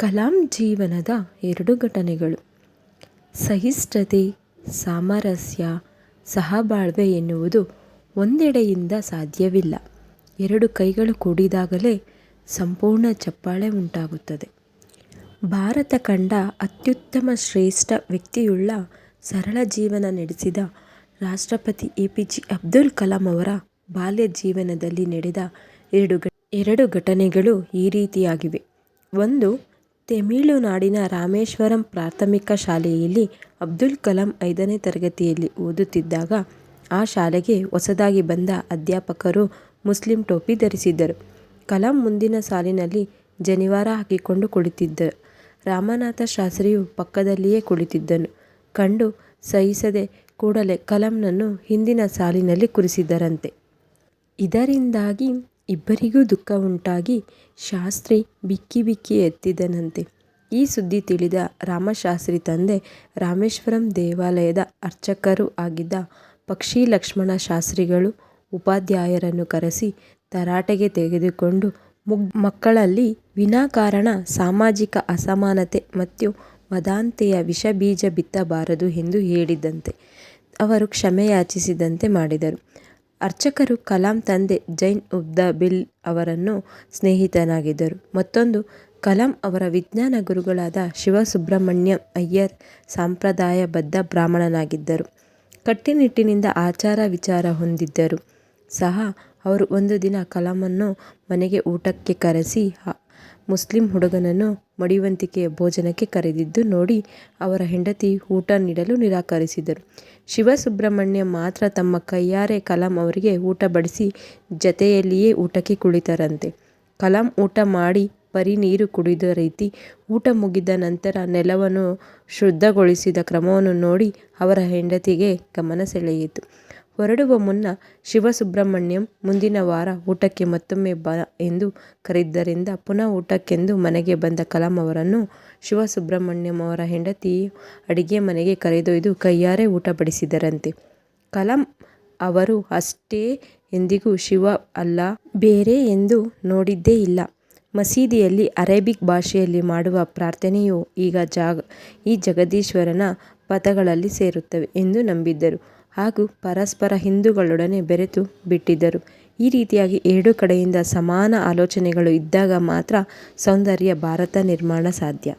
ಕಲಾಂ ಜೀವನದ ಎರಡು ಘಟನೆಗಳು. ಸಹಿಷ್ಣುತೆ, ಸಾಮರಸ್ಯ, ಸಹಬಾಳ್ವೆ ಎನ್ನುವುದು ಒಂದೆಡೆಯಿಂದ ಸಾಧ್ಯವಿಲ್ಲ. ಎರಡು ಕೈಗಳು ಕೂಡಿದಾಗಲೇ ಸಂಪೂರ್ಣ ಚಪ್ಪಾಳೆ ಉಂಟಾಗುತ್ತದೆ. ಭಾರತ ಕಂಡ ಅತ್ಯುತ್ತಮ ಶ್ರೇಷ್ಠ ವ್ಯಕ್ತಿಯುಳ್ಳ ಸರಳ ಜೀವನ ನಡೆಸಿದ ರಾಷ್ಟ್ರಪತಿ A P J Abdul Kalam ಅವರ ಬಾಲ್ಯ ಜೀವನದಲ್ಲಿ ನಡೆದ ಎರಡು ಎರಡು ಘಟನೆಗಳು ಈ ರೀತಿಯಾಗಿವೆ. ಒಂದು ತಮಿಳುನಾಡಿನ ರಾಮೇಶ್ವರಂ ಪ್ರಾಥಮಿಕ ಶಾಲೆಯಲ್ಲಿ ಅಬ್ದುಲ್ ಕಲಾಂ ಐದನೇ ತರಗತಿಯಲ್ಲಿ ಓದುತ್ತಿದ್ದಾಗ ಆ ಶಾಲೆಗೆ ಹೊಸದಾಗಿ ಬಂದ ಅಧ್ಯಾಪಕರು ಮುಸ್ಲಿಂ ಟೋಪಿ ಧರಿಸಿದ್ದರು. ಕಲಾಂ ಮುಂದಿನ ಸಾಲಿನಲ್ಲಿ ಜನಿವಾರ ಹಾಕಿಕೊಂಡು ಕುಳಿತಿದ್ದ. ರಾಮನಾಥ ಶಾಸ್ತ್ರಿಯು ಪಕ್ಕದಲ್ಲಿಯೇ ಕುಳಿತಿದ್ದನು. ಕಂಡು ಸಹಿಸದೆ ಕೂಡಲೇ ಕಲಾಂನನ್ನು ಹಿಂದಿನ ಸಾಲಿನಲ್ಲಿ ಕುರಿಸಿದ್ದರಂತೆ ಇದರಿಂದಾಗಿ ಇಬ್ಬರಿಗೂ ದುಃಖ ಉಂಟಾಗಿ ಶಾಸ್ತ್ರಿ ಬಿಕ್ಕಿ ಬಿಕ್ಕಿ ಎತ್ತಿದನಂತೆ ಈ ಸುದ್ದಿ ತಿಳಿದ ರಾಮಶಾಸ್ತ್ರಿ ತಂದೆ ರಾಮೇಶ್ವರಂ ದೇವಾಲಯದ ಅರ್ಚಕರೂ ಆಗಿದ್ದ ಪಕ್ಷಿ ಲಕ್ಷ್ಮಣ ಶಾಸ್ತ್ರಿಗಳು ಉಪಾಧ್ಯಾಯರನ್ನು ಕರೆಸಿ ತರಾಟೆಗೆ ತೆಗೆದುಕೊಂಡು ಮಕ್ಕಳಲ್ಲಿ ವಿನಾಕಾರಣ, ಸಾಮಾಜಿಕ ಅಸಮಾನತೆ ಮತ್ತು ಮದಾಂತೆಯ ವಿಷ ಬೀಜ ಬಿತ್ತಬಾರದು ಎಂದು ಹೇಳಿದಂತೆ ಅವರು ಕ್ಷಮೆಯಾಚಿಸಿದಂತೆ ಮಾಡಿದರು. ಅರ್ಚಕರು ಕಲಾಂ ತಂದೆ ಜೈನ್ ಉಬ್ದಾ ಬಿಲ್ ಅವರನ್ನು ಸ್ನೇಹಿತನಾಗಿದ್ದರು. ಮತ್ತೊಂದು, ಕಲಾಂ ಅವರ ವಿಜ್ಞಾನ ಗುರುಗಳಾದ ಶಿವಸುಬ್ರಹ್ಮಣ್ಯಂ ಅಯ್ಯರ್ ಸಂಪ್ರದಾಯಬದ್ಧ ಬ್ರಾಹ್ಮಣನಾಗಿದ್ದರು. ಕಟ್ಟುನಿಟ್ಟಿನಿಂದ ಆಚಾರ ವಿಚಾರ ಹೊಂದಿದ್ದರು ಸಹ, ಅವರು ಒಂದು ದಿನ ಕಲಾಮನ್ನು ಮನೆಗೆ ಊಟಕ್ಕೆ ಕರೆಸಿ ಮುಸ್ಲಿಂ ಹುಡುಗನನ್ನು ಮಡಿವಂತಿಕೆಯ ಭೋಜನಕ್ಕೆ ಕರೆದಿದ್ದು ನೋಡಿ ಅವರ ಹೆಂಡತಿ ಊಟ ನೀಡಲು ನಿರಾಕರಿಸಿದರು. ಶಿವಸುಬ್ರಹ್ಮಣ್ಯ ಮಾತ್ರ ತಮ್ಮ ಕೈಯಾರೆ ಕಲಾಂ ಅವರಿಗೆ ಊಟ ಬಡಿಸಿ ಜತೆಯಲ್ಲಿಯೇ ಊಟಕ್ಕೆ ಕುಳಿತರಂತೆ. ಕಲಾಂ ಊಟ ಮಾಡಿ ಬರೀ ನೀರು ಕುಡಿದ ರೀತಿ ಊಟ ಮುಗಿದ ನಂತರ ನೆಲವನ್ನು ಶುದ್ಧಗೊಳಿಸಿದ ಕ್ರಮವನ್ನು ನೋಡಿ ಅವರ ಹೆಂಡತಿಗೆ ಗಮನ ಸೆಳೆಯಿತು. ಹೊರಡುವ ಮುನ್ನ ಶಿವಸುಬ್ರಹ್ಮಣ್ಯಂ ಮುಂದಿನ ವಾರ ಊಟಕ್ಕೆ ಮತ್ತೊಮ್ಮೆ ಬಾ ಎಂದು ಕರೆದ್ದರಿಂದ ಪುನಃ ಊಟಕ್ಕೆಂದು ಮನೆಗೆ ಬಂದ ಕಲಾಂ ಅವರನ್ನು ಶಿವಸುಬ್ರಹ್ಮಣ್ಯಂ ಅವರ ಹೆಂಡತಿಯು ಅಡಿಗೆ ಮನೆಗೆ ಕರೆದೊಯ್ದು ಕೈಯಾರೆ ಊಟ ಬಡಿಸಿದರಂತೆ. ಕಲಾಂ ಅವರು ಅಷ್ಟೇ ಎಂದಿಗೂ ಶಿವ ಅಲ್ಲ, ಬೇರೆ ಎಂದು ನೋಡಿದ್ದೇ ಇಲ್ಲ. ಮಸೀದಿಯಲ್ಲಿ ಅರೇಬಿಕ್ ಭಾಷೆಯಲ್ಲಿ ಮಾಡುವ ಪ್ರಾರ್ಥನೆಯು ಈಗ ಜಾಗ, ಈ ಜಗದೀಶ್ವರನ ಪಥಗಳಲ್ಲಿ ಸೇರುತ್ತವೆ ಎಂದು ನಂಬಿದ್ದರು ಹಾಗೂ ಪರಸ್ಪರ ಹಿಂದೂಗಳೊಡನೆ ಬೆರೆತು ಬಿಟ್ಟಿದ್ದರು. ಈ ರೀತಿಯಾಗಿ ಎರಡೂ ಕಡೆಯಿಂದ ಸಮಾನ ಆಲೋಚನೆಗಳು ಇದ್ದಾಗ ಮಾತ್ರ ಸೌಂದರ್ಯ ಭಾರತ ನಿರ್ಮಾಣ ಸಾಧ್ಯ.